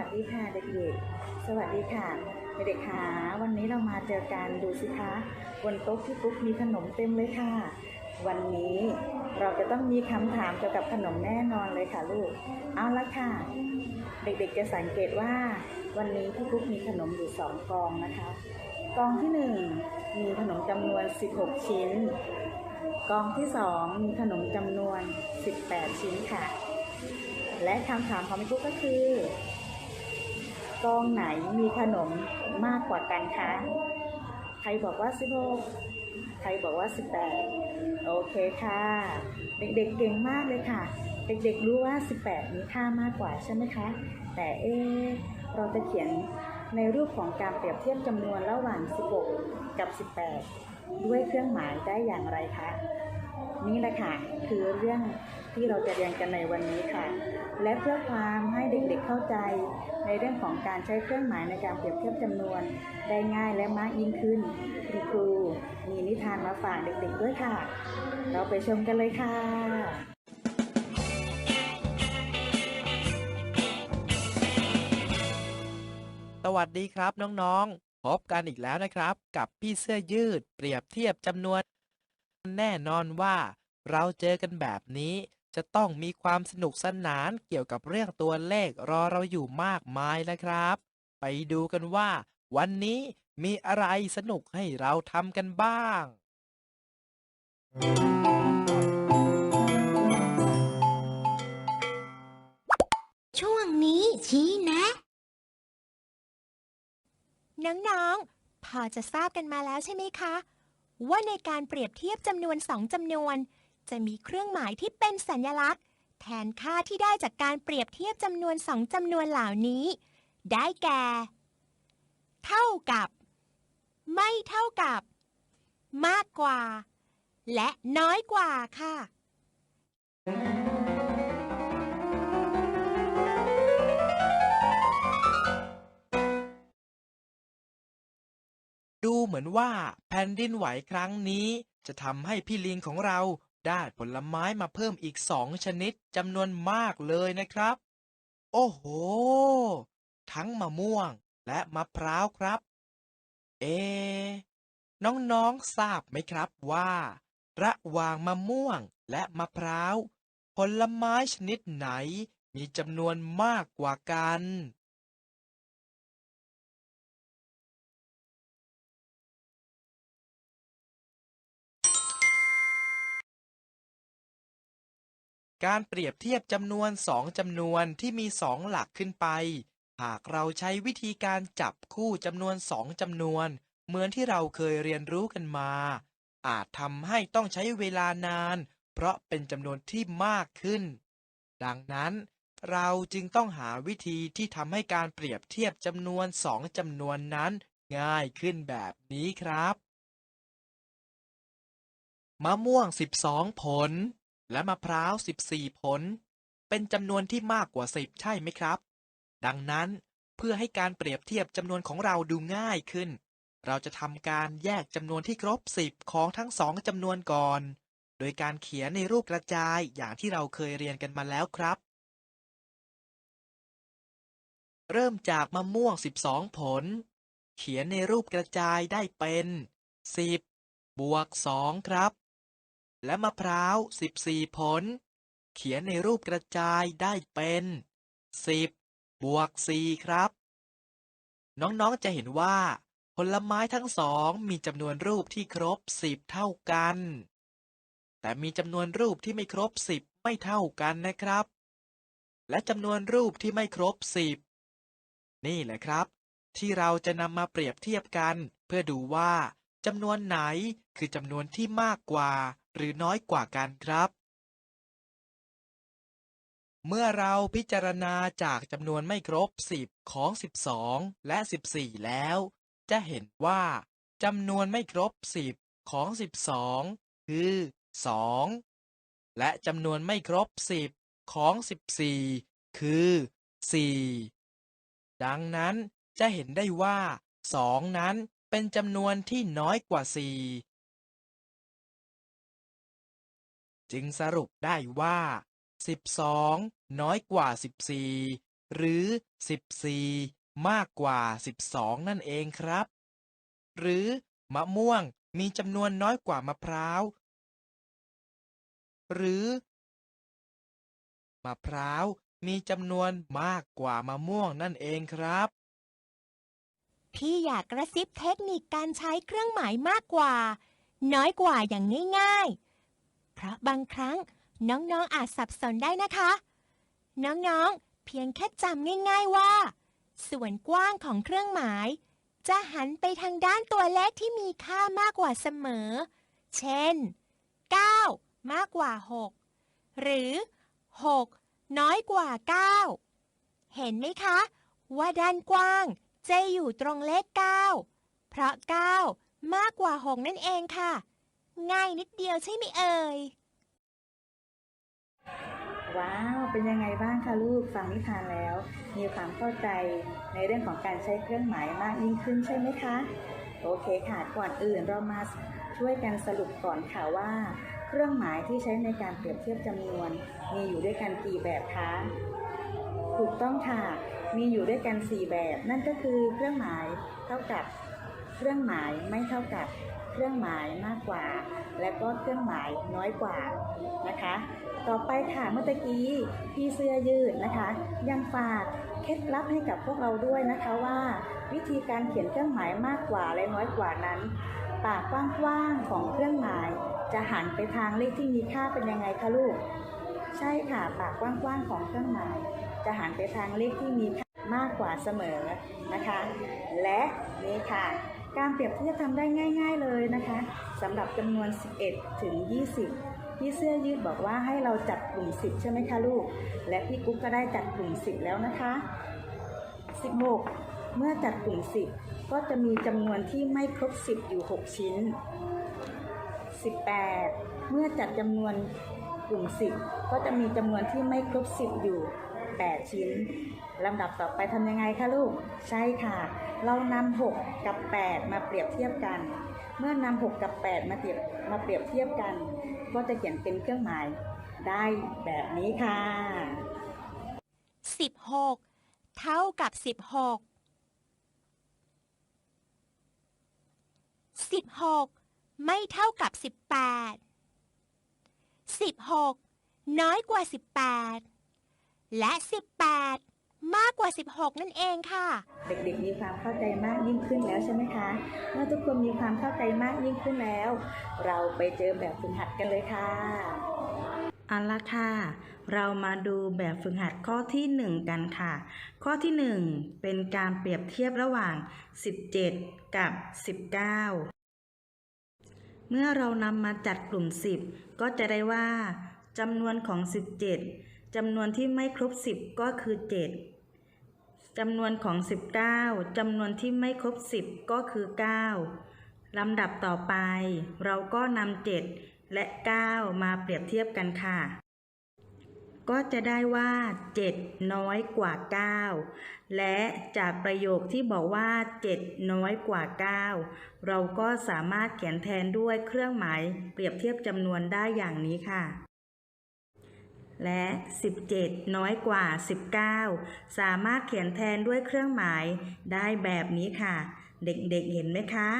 วัสดีค่ะเด็กๆ สวัสดีค่ะเด็กๆค่ะวันนี้เรามาเจอกันดูสิคะบนโต๊ะพี่ปุ๊กมีขนมเต็มเลยค่ะ วันนี้เราจะต้องมีคำถามเกี่ยวกับขนมแน่นอนเลยค่ะลูก เอาละค่ะ เด็กๆจะสังเกตว่า วันนี้พี่ปุ๊กมีขนมอยู่สองกองนะคะ กองที่หนึ่งมีขนมจำนวน 16 ชิ้น กองที่สองมีขนมจำนวน 18 ชิ้นค่ะและคำถามของพี่ปุ๊กก็คือ กองไหนมีขนมมากกว่ากันคะ ใครบอกว่า 16 ใครบอกว่า 18 โอเคค่ะ เด็กๆเก่งมากเลยค่ะ เด็กๆรู้ว่า 18 มีค่ามากกว่าใช่ไหมคะ แต่เอ๊เราจะเขียนในรูปของการเปรียบเทียบจำนวนระหว่าง 16 กับ 18 ด้วยเครื่องหมายได้อย่างไรคะ นี่แหละค่ะ คือเรื่อง ที่เราจะเรียนกันในวันนี้ค่ะ และเพื่อความให้เด็กๆเข้าใจ ในเรื่องของการใช้เครื่องหมายในการเปรียบเทียบจำนวน ได้ง่ายและมากยิ่งขึ้นคุณครูมีนิทานมาฝากเด็กๆด้วยค่ะ เราไปชมกันเลยค่ะสวัสดีครับน้องๆ พบกันอีกแล้วนะครับ กับพี่เสื้อยืดเปรียบเทียบจำนวน แน่นอนว่าเราเจอกันแบบนี้ จะต้องมีความสนุกสนานเกี่ยวกับเรื่องตัวเลขรอเราอยู่มากมายนะครับ ไปดูกันว่า วันนี้มีอะไรสนุกให้เราทำกันบ้าง ช่วงนี้ชี้แนะ น้องๆ พอจะทราบกันมาแล้วใช่ไหมคะ ว่าในการเปรียบเทียบจำนวนสองจำนวน จะมีเครื่องหมายที่เป็นสัญลักษณ์ แทนค่าที่ได้จากการเปรียบเทียบจำนวนสองจำนวนเหล่านี้ ได้แก่ เท่ากับ ไม่เท่ากับ มากกว่า และน้อยกว่าค่ะดูเหมือนว่าแผ่นดินไหวครั้งนี้ จะทำให้พี่ลิงของเรา ได้ผลไม้มาเพิ่มอีกสองชนิดจำนวนมากเลยนะครับ โอ้โห ทั้งมะม่วงและมะพร้าวครับ เอะน้องๆทราบไหมครับว่า ระหว่างมะม่วงและมะพร้าว ผลไม้ชนิดไหนมีจำนวนมากกว่ากัน การเปรียบเทียบจำนวนสองจำนวนที่มีสองหลักขึ้นไป หากเราใช้วิธีการจับคู่จำนวนสองจำนวน เหมือนที่เราเคยเรียนรู้กันมา อาจทำให้ต้องใช้เวลานาน เพราะเป็นจำนวนที่มากขึ้น ดังนั้น เราจึงต้องหาวิธีที่ทำให้การเปรียบเทียบจำนวนสองจำนวนนั้นง่ายขึ้นแบบนี้ครับ มะม่วง 12 ผล และมะพร้าว 14 ผล เป็นจำนวนที่มากกว่า 10 ใช่ไหมครับ ดังนั้นเพื่อให้การเปรียบเทียบจำนวนของเราดูง่ายขึ้น เราจะทำการแยกจำนวนที่ครบ 10 ของทั้งสองจำนวนก่อน โดยการเขียนในรูปกระจายอย่างที่เราเคยเรียนกันมาแล้วครับ เริ่มจากมะม่วง 12 ผล เขียนในรูปกระจายได้เป็น 10 บวก 2 ครับ และมะพร้าว 14 ผล เขียนในรูปกระจายได้เป็น 10 บวก 4 ครับ น้องๆจะเห็นว่า ผลไม้ทั้งสองมีจำนวนรูปที่ครบ 10 เท่ากัน แต่มีจำนวนรูปที่ไม่ครบ 10 ไม่เท่ากันนะครับ และจำนวนรูปที่ไม่ครบ 10 นี่แหละครับ ที่เราจะนำมาเปรียบเทียบกันเพื่อดูว่า จำนวนไหนคือจำนวนที่มากกว่าหรือน้อยกว่ากันครับ เมื่อเราพิจารณาจากจำนวนไม่ครบ 10 ของ 12 และ 14 แล้ว จะเห็นว่าจำนวนไม่ครบ 10 ของ 12 คือ 2 และจำนวนไม่ครบ 10 ของ 14 คือ 4 ดังนั้นจะเห็นได้ว่า 2 นั้น เป็นจำนวนที่น้อยกว่า4จึงสรุปได้ว่า 12 น้อยกว่า 14 หรือ 14 มากกว่า 12 นั่นเองครับ หรือมะม่วงมีจำนวนน้อยกว่ามะพร้าว หรือ มะพร้าวมีจำนวนมากกว่ามะม่วงนั่นเองครับ พี่อยากกระซิบเทคนิคการใช้เครื่องหมายมากกว่า น้อยกว่าอย่างง่ายๆ เพราะบางครั้งน้องๆอาจสับสนได้นะคะ น้องๆ เพียงแค่จำง่าย ๆว่า ส่วนกว้างของเครื่องหมาย จะหันไปทางด้านตัวเลขที่มีค่ามากกว่าเสมอ เช่น 9 มากกว่า 6 หรือ 6 น้อยกว่า 9 เห็นไหมคะ ว่าด้านกว้าง จะอยู่ตรงเลข9เพราะ9มากกว่า6นั่นเองค่ะ ง่ายนิดเดียวใช่ไหมเอ่ย ว้าว เป็นยังไงบ้างคะลูก ฟังนิทานแล้ว มีความเข้าใจในเรื่องของการใช้เครื่องหมายมากยิ่งขึ้นใช่ไหมคะ โอเคค่ะ ก่อนอื่นเรามาช่วยกันสรุปก่อนค่ะว่า เครื่องหมายที่ใช้ในการเปรียบเทียบจำนวน มีอยู่ด้วยกันกี่แบบคะ ถูกต้องค่ะ มีอยู่ด้วยกัน 4 แบบ นั่นก็คือเครื่องหมายเท่ากับ เครื่องหมายไม่เท่ากับ เครื่องหมายมากกว่า และก็เครื่องหมายน้อยกว่านะคะ ต่อไปค่ะเมื่อตะกี้พี่เสื้อยืดนะคะ ยังฝากเคล็ดลับให้กับพวกเราด้วยนะคะว่า วิธีการเขียนเครื่องหมายมากกว่าและน้อยกว่านั้น ปากกว้างๆของเครื่องหมาย จะหันไปทางเลขที่มีค่าเป็นยังไงคะลูก ใช่ค่ะปากกว้างๆของเครื่องหมาย จะหันไปทางเลขที่มีค่ามากกว่าเสมอนะคะ และนี่ค่ะ การเปรียบเทียบทำได้ง่าย ๆเลยนะคะสำหรับจำนวน 11 ถึง 20พี่เสื้อยืดบอกว่าให้เราจัดกลุ่ม 10 ใช่ไหมคะลูก และพี่กุ๊กก็ได้จัดกลุ่ม 10 แล้วนะคะ 16 เมื่อจัดกลุ่ม 10 ก็จะมีจำนวนที่ไม่ครบ 10 อยู่ 6 ชิ้น 18 เมื่อจัดจำนวนกลุ่ม 10 ก็จะมีจำนวนที่ไม่ครบ 10 อยู่ 8 ชิ้นลำดับต่อไปทำยังไงคะลูก ใช่ค่ะ เรานำ6กับ 8 มาเปรียบเทียบกัน เมื่อนำ6กับ 8 มาเปรียบมาเปรียบเทียบกัน ก็จะเขียนเป็นเครื่องหมายได้แบบนี้ค่ะ 16 เท่ากับ 16 16 ไม่เท่ากับ 18 16 น้อยกว่า 18 และ 18 มากกว่า 16 นั่นเองค่ะ เด็กๆมีความเข้าใจมากยิ่งขึ้นแล้วใช่ไหมคะเมื่อทุกคนมีความเข้าใจมากยิ่งขึ้นแล้ว เราไปเจอแบบฝึกหัดกันเลยค่ะเอาละค่ะ เรามาดูแบบฝึกหัดข้อที่ 1 กันค่ะ ข้อที่ 1 เป็นการเปรียบเทียบระหว่าง 17 กับ 19 เมื่อเรานำมาจัดกลุ่ม 10 ก็จะได้ว่าจำนวนของ 17 จำนวนที่ไม่ครบ 10 ก็คือ 7จำนวนของ 19จำนวนที่ไม่ครบ 10 ก็คือ 9ลำดับต่อไป เราก็นำ7และ 9 มาเปรียบเทียบกันค่ะ ก็จะได้ว่า 7 น้อยกว่า 9 และจากประโยคที่บอกว่า 7 น้อยกว่า 9 เราก็สามารถเขียนแทนด้วยเครื่องหมายเปรียบเทียบจำนวนได้อย่างนี้ค่ะ และ 17 น้อยกว่า 19 สามารถเขียนแทนด้วยเครื่องหมายได้แบบนี้ค่ะ เด็กๆเห็นไหมคะ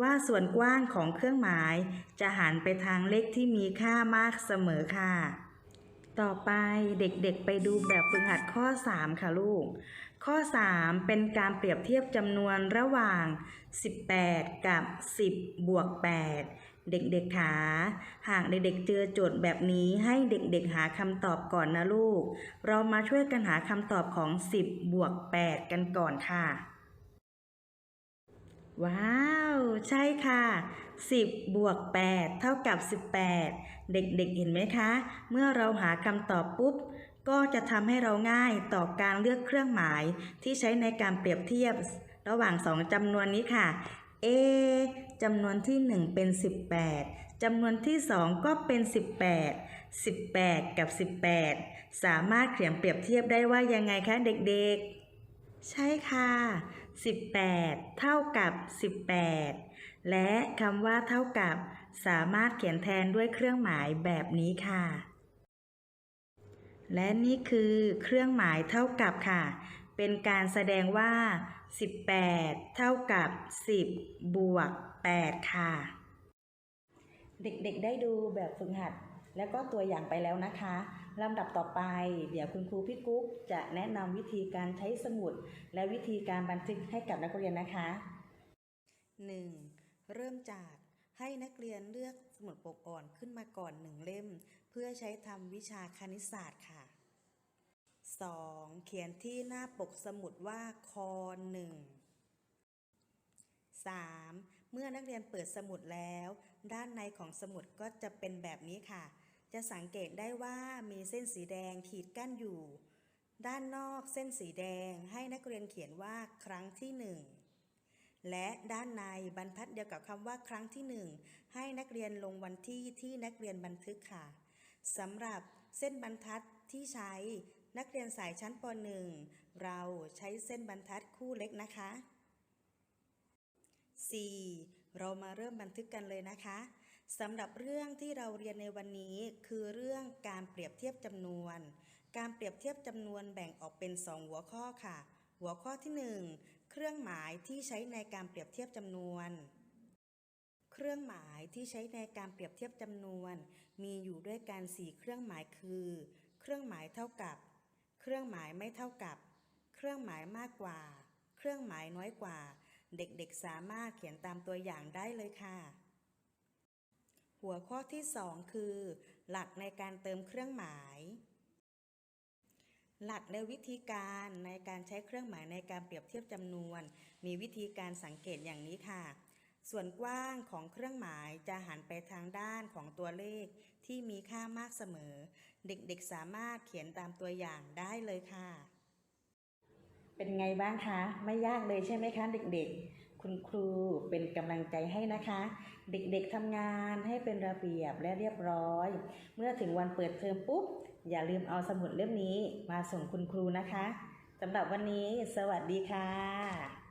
ว่าส่วนกว้างของเครื่องหมาย จะหันไปทางเลขที่มีค่ามากเสมอค่ะ ต่อไปเด็กๆไปดูแบบฝึกหัดข้อ 3 ค่ะลูก ข้อ 3 เป็นการเปรียบเทียบจำนวนระหว่าง 18 กับ 10 บวก 8 เด็กๆขาหากเด็กๆเจอโจทย์แบบนี้ให้เด็กๆหาคำตอบก่อนนะลูก เรามาช่วยกันหาคำตอบของ 10 บวก 8 กันก่อนค่ะ ว้าว ใช่ค่ะ 10 บวก 8 เท่ากับ 18 เด็กๆเห็นไหมคะ เมื่อเราหาคำตอบปุ๊บ ก็จะทำให้เราง่ายต่อการเลือกเครื่องหมายที่ใช้ในการเปรียบเทียบ ระหว่างสองจำนวนนี้ค่ะ A จำนวนที่ 1 เป็น 18 จำนวนที่ 2 ก็เป็น 18 18 กับ 18 สามารถเขียนเปรียบเทียบได้ว่ายังไงคะเด็กๆ ใช่ค่ะ 18 เท่ากับ 18 และคำว่าเท่ากับ สามารถเขียนแทนด้วยเครื่องหมายแบบนี้ค่ะ และนี่คือเครื่องหมายเท่ากับค่ะ เป็นการแสดงว่า 18 เท่ากับ 10 บวก 8 ค่ะ เด็กๆได้ดูแบบฝึกหัด แล้วก็ตัวอย่างไปแล้วนะคะลำดับต่อไป เดี๋ยวคุณครูพี่กุ๊กจะแนะนำวิธีการใช้สมุด และวิธีการบันทึกให้กับนักเรียนนะคะ 1. เริ่มจากให้นักเรียนเลือกสมุดปกอ่อนขึ้นมาก่อนหนึ่งเล่ม เพื่อใช้ทำวิชาคณิตศาสตร์ค่ะ 2. เขียนที่หน้าปกสมุดว่าคอหนึ่ง 3. เมื่อนักเรียนเปิดสมุดแล้ว ด้านในของสมุดก็จะเป็นแบบนี้ค่ะ จะสังเกตได้ว่ามีเส้นสีแดงขีดกั้นอยู่ ด้านนอกเส้นสีแดงให้นักเรียนเขียนว่าครั้งที่หนึ่งและด้านในบรรทัดเดียวกับคำว่าครั้งที่หนึ่งให้นักเรียนลงวันที่ที่นักเรียนบันทึกค่ะสำหรับเส้นบรรทัดที่ใช้ นักเรียนสายชั้นป .1 เราใช้เส้นบรรทัดคู่เล็กนะคะ 4. เรามาเริ่มบันทึกกันเลยนะคะสำหรับเรื่องที่เราเรียนในวันนี้คือเรื่องการเปรียบเทียบจำนวน การเปรียบเทียบจำนวนแบ่งออกเป็น 2 หัวข้อค่ะ หัวข้อที่ 1 เครื่องหมายที่ใช้ในการเปรียบเทียบจำนวน เครื่องหมายที่ใช้ในการเปรียบเทียบจำนวน มีอยู่ด้วยกัน 4 เครื่องหมายคือ เครื่องหมายเท่ากับ เครื่องหมายไม่เท่ากับ เครื่องหมายมากกว่า เครื่องหมายน้อยกว่า เด็กๆสามารถเขียนตามตัวอย่างได้เลยค่ะ หัวข้อที่ 2 คือ หลักในการเติมเครื่องหมาย หลักในวิธีการในการใช้เครื่องหมายในการเปรียบเทียบจำนวน มีวิธีการสังเกตอย่างนี้ค่ะส่วนกว้างของเครื่องหมายจะหันไปทางด้านของตัวเลขที่มีค่ามากเสมอ เด็กๆสามารถเขียนตามตัวอย่างได้เลยค่ะ เป็นไงบ้างคะ ไม่ยากเลยใช่ไหมคะเด็กๆ คุณครูเป็นกำลังใจให้นะคะ เด็กๆทำงานให้เป็นระเบียบและเรียบร้อย เมื่อถึงวันเปิดเทอมปุ๊บ อย่าลืมเอาสมุดเล่มนี้มาส่งคุณครูนะคะสำหรับวันนี้ สวัสดีค่ะ